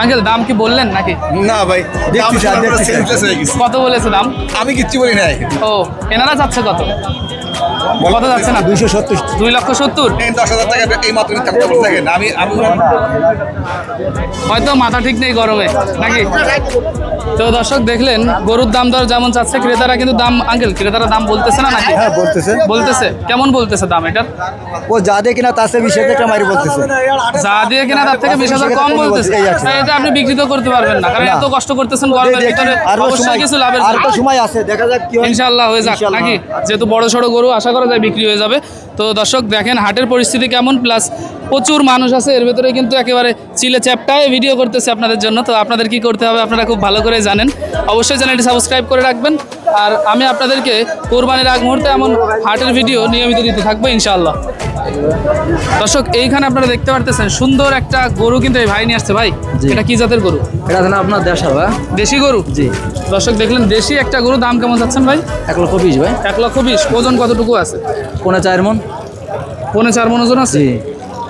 Uncle দাম কি বললেন নাকি? না ভাই। কত বলেছে দাম? আমি কিচ্ছু বলি নাই। ও এনারা যাচ্ছে কত? কত যাচ্ছে না? দুইশো সত্তর। দুই লক্ষ সত্তর? দশ হাজার টাকা এই মাত্র দেখেন আমি আমি হয়তো মাথা ঠিক নেই গরমে নাকি? তো দর্শক দেখলেন গরুর দাম দর যেমন চাচ্ছে ক্রেতারা কিন্তু দাম আঙ্কেল ক্রেতারা দাম বলতেছে না নাকি? হ্যাঁ বলতেছে। বলতেছে। কেমন বলতেছে দাম এটার? ও যা দিয়ে কিনা তার চেয়ে বিশ হাজার টাকা মারি বলতেছে। যা দিয়ে কিনা তার থেকে বিশ হাজার কম বলতেছে। এটা আপনি বিক্রি তো করতে পারবেন না কারণ এত কষ্ট করতেছেন গরমের ভিতরে অবশ্যই কিছু লাভের আর তো সময় আছে দেখা যাক কি হয়। ইনশাল্লাহ হয়ে যাক নাকি? যেহেতু বড় সড়ো গরু আশা করা যায় বিক্রি হয়ে যাবে। তো দর্শক দেখেন হাটের পরিস্থিতি কেমন প্লাস প্রচুর মানুষ আছে এর ভেতরে কিন্তু একেবারে চিলে চ্যাপটায় ভিডিও করতেছে আপনাদের জন্য। তো আপনাদের কি করতে হবে আপনারা খুব ভালো করে জানেন। অবশ্যই চ্যানেলটি সাবস্ক্রাইব করে রাখবেন। আর আমি আপনাদেরকে কোরবানির আগ মুহূর্তে এমন হাটের ভিডিও নিয়মিত দিতে থাকব ইনশাআল্লাহ। দর্শক এইখানে আপনারা দেখতে পারতেছেন সুন্দর একটা গরু কিন্তু এই ভাই নিয়ে আসছে। ভাই এটা কি জাতের গরু? এটা না আপনার ভাই। দেশি গরু? জি। দর্শক দেখলেন দেশি একটা গরু দাম কেমন যাচ্ছেন ভাই? এক লক্ষ বিশ ভাই। এক লক্ষ বিশ ওজন কতটুকু আছে? পনেরো চার মন। পৌনে চার মন ওজন আছে? জি।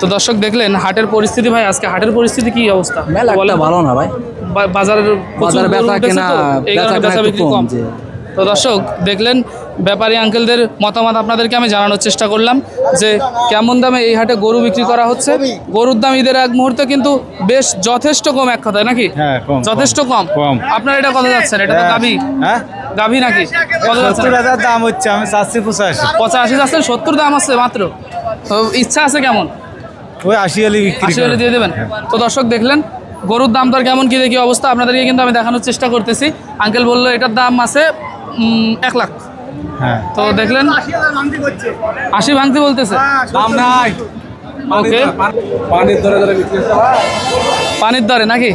তো দর্শক দেখলেন হাটের পরিস্থিতি ভাই আজকে হাটের পরিস্থিতি কি অবস্থা? মেলা একটা ভালো না ভাই। বাজারের প্রচুর বাজারে বেচা কেনা বেচা বেচা বিক্রি কম তো দর্শক দেখলেন ব্যাপারী আঙ্কেলদের মতামত আপনাদেরকে আমি জানানোর চেষ্টা করলাম যে কেমন দামে এই হাটে গরু বিক্রি করা হচ্ছে? গরুর দাম ঈদের এক মুহূর্তে কিন্তু বেশ যথেষ্ট কম এক কথায় নাকি? হ্যাঁ। যথেষ্ট কম। কম। আপনার এটা কত যাচ্ছেন এটা তো গাভি। হ্যাঁ? গাভি নাকি? সত্তর হাজার দাম হচ্ছে আমি চাচ্ছি পঁচাশি। পঁচাশি যাচ্ছেন সত্তর দাম আছে মাত্র। তো ইচ্ছা আছে কেমন? ওই আশি আলি বিক্রি আশি আলি দিয়ে দেবেন? তো দর্শক দেখলেন গরুর দাম দর কেমন কী দেখি অবস্থা? আপনাদেরকে কিন্তু আমি দেখানোর চেষ্টা করতেছি। আঙ্কেল বলল এটার দাম আছে এক লাখ। হ্যাঁ। তো দেখলেন আশি ভাঙতে বলতেছে। দাম নাই। ওকে। পানির দরে পানির দরে নাকি?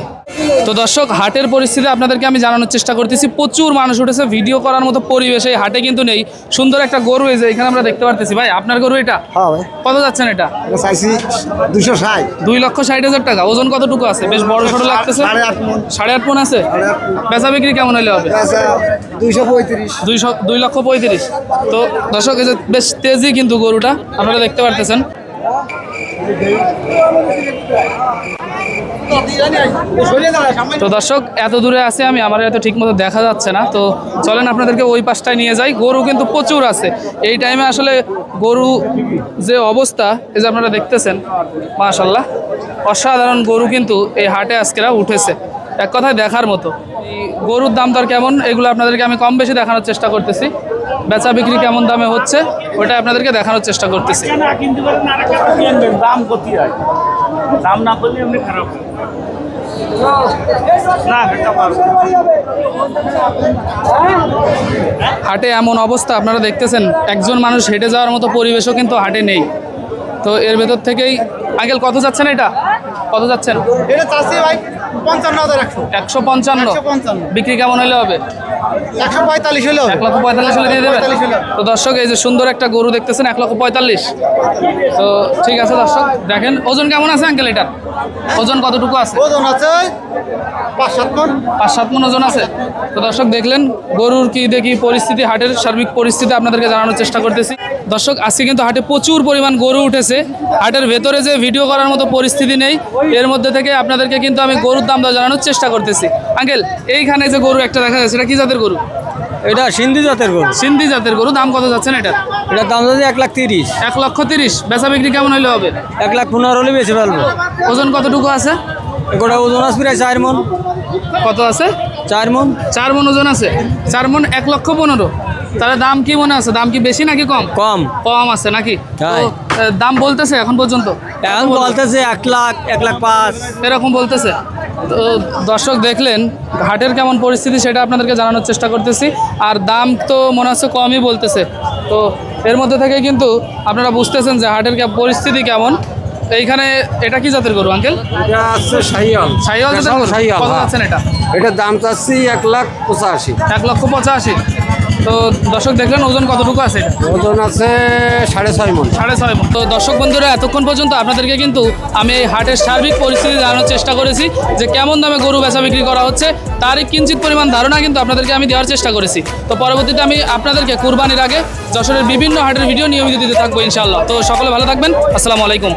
তো দর্শক হাটের পরিস্থিতি আপনাদেরকে আমি জানানোর চেষ্টা করতেছি। প্রচুর মানুষ উঠেছে ভিডিও করার মতো পরিবেশ এই হাটে কিন্তু নেই। সুন্দর একটা গরু এই যে এখানে আমরা দেখতে পারতেছি। ভাই আপনার গরু এটা? হ্যাঁ কত যাচ্ছেন এটা? চাইছি দুশো ষাট। দুই লক্ষ ষাট হাজার টাকা। ওজন কতটুকু আছে? বেশ বড় সড়ো লাগতেছে? সাড়ে আট মন। আছে? বেচা বিক্রি কেমন হলে হবে? দুইশো পঁয়ত্রিশ। দুইশো দুই লক্ষ পঁয়ত্রিশ। তো দর্শক এই যে বেশ তেজি কিন্তু গরুটা। আপনারা দেখতে পারতেছেন। তো দর্শক, এত দূরে আছে আমি, আমার এত ঠিক মতো দেখা যাচ্ছে না। তো চলেন আপনাদেরকে ওই পাশটায় নিয়ে যাই। গরু কিন্তু প্রচুর আছে। এই টাইমে আসলে গরু যে অবস্থা, এই যে আপনারা দেখতেছেন মাশাল্লাহ অসাধারণ গরু কিন্তু এই হাটে আজকেরা উঠেছে। এক কথায় দেখার মতো। গরুর দাম দর কেমন? এগুলো আপনাদেরকে আমি কম বেশি দেখানোর চেষ্টা করতেছি। বেচা বিক্রি কেমন দামে হচ্ছে ওটা আপনাদেরকে দেখানোর চেষ্টা করতেছি। দাম দাম না বললে এমনি খারাপ হাটে এমন অবস্থা, আপনারা দেখতেছেন, একজন মানুষ হেঁটে যাওয়ার মতো পরিবেশও কিন্তু হাটে নেই। তো এর ভেতর থেকেই আগেল কত যাচ্ছে না এটা? কত যাচ্ছেন? এটা চাষি ভাই পঞ্চান্ন হাজার একশো। একশো পঞ্চান্ন? বিক্রি কেমন হলে হবে? একশো পঁয়তাল্লিশ হলো এক লক্ষ পঁয়তাল্লিশ হলে দিয়ে দেবেন? তো দর্শক এই যে সুন্দর একটা গরু দেখতেছেন এক লক্ষ পঁয়তাল্লিশ। তো ঠিক আছে দর্শক দেখেন ওজন কেমন আছে আঙ্কেল এটার? ওজন কতটুকু আছে? ওজন আছে পাঁচ সাত মন। পাঁচ সাত মন ওজন আছে। তো দর্শক দেখলেন গরুর কি দেখি পরিস্থিতি হাটের সার্বিক পরিস্থিতি আপনাদেরকে জানানোর চেষ্টা করতেছি। দর্শক আজকে কিন্তু হাটে প্রচুর পরিমাণ গরু উঠেছে। হাটের ভেতরে যে ভিডিও করার মতো পরিস্থিতি নেই এর মধ্যে থেকে আপনাদেরকে কিন্তু আমি গরুর দাম দর জানানোর চেষ্টা করতেছি। আঙ্কেল এইখানে যে গরু একটা দেখা যাচ্ছে এটা কি জাতের গরু? এটা সিন্ধি জাতের গরু। সিন্ধি জাতের গরু দাম কত যাচ্ছে না এটা এটার দাম যদি এক লাখ তিরিশ। এক লক্ষ তিরিশ বেচা বিক্রি কেমন হলে হবে? এক লাখ পনেরো হলে বেশি ফেলব। ওজন কতটুকু আছে? গোটা ওজন আসবে প্রায় চার মন। কত আছে? চার মন। চার মন ওজন আছে। চার মন এক লক্ষ পনেরো। তাহলে দাম কি মনে আছে? দাম কি বেশি নাকি কম? কম। কম আছে নাকি? দাম বলতেছে এখন পর্যন্ত? এখন বলতেছে এক লাখ এক লাখ পাঁচ। এরকম বলতেছে। তো দর্শক দেখলেন হাটের কেমন পরিস্থিতি সেটা আপনাদেরকে জানানোর চেষ্টা করতেছি। আর দাম তো মনে হচ্ছে কমই বলতেছে। তো এর মধ্যে থেকে কিন্তু আপনারা বুঝতেছেন যে হাটের পরিস্থিতি কেমন। এইখানে এটা কি জাতের গরু আঙ্কেল? এটা আছে জাতের গরু। কত হ্যাঁ। এটা? এটার দাম চাচ্ছি এক লাখ পঁচাশি। এক লক্ষ পঁচাশি। তো দর্শক দেখলেন ওজন কতটুকু আছে ওজন আছে সাড়ে ছয় মন। সাড়ে ছয় মণ। তো দর্শক বন্ধুরা এতক্ষণ পর্যন্ত আপনাদেরকে কিন্তু আমি এই হাটের সার্বিক পরিস্থিতি জানানোর চেষ্টা করেছি যে কেমন দামে গরু বেচা বিক্রি করা হচ্ছে তারই কিঞ্চিত পরিমাণ ধারণা কিন্তু আপনাদেরকে আমি দেওয়ার চেষ্টা করেছি। তো পরবর্তীতে আমি আপনাদেরকে কুরবানির আগে যশোরের বিভিন্ন হাটের ভিডিও নিয়মিত দিতে থাকব ইনশাআল্লাহ। তো সকলে ভালো থাকবেন আসসালামু আলাইকুম।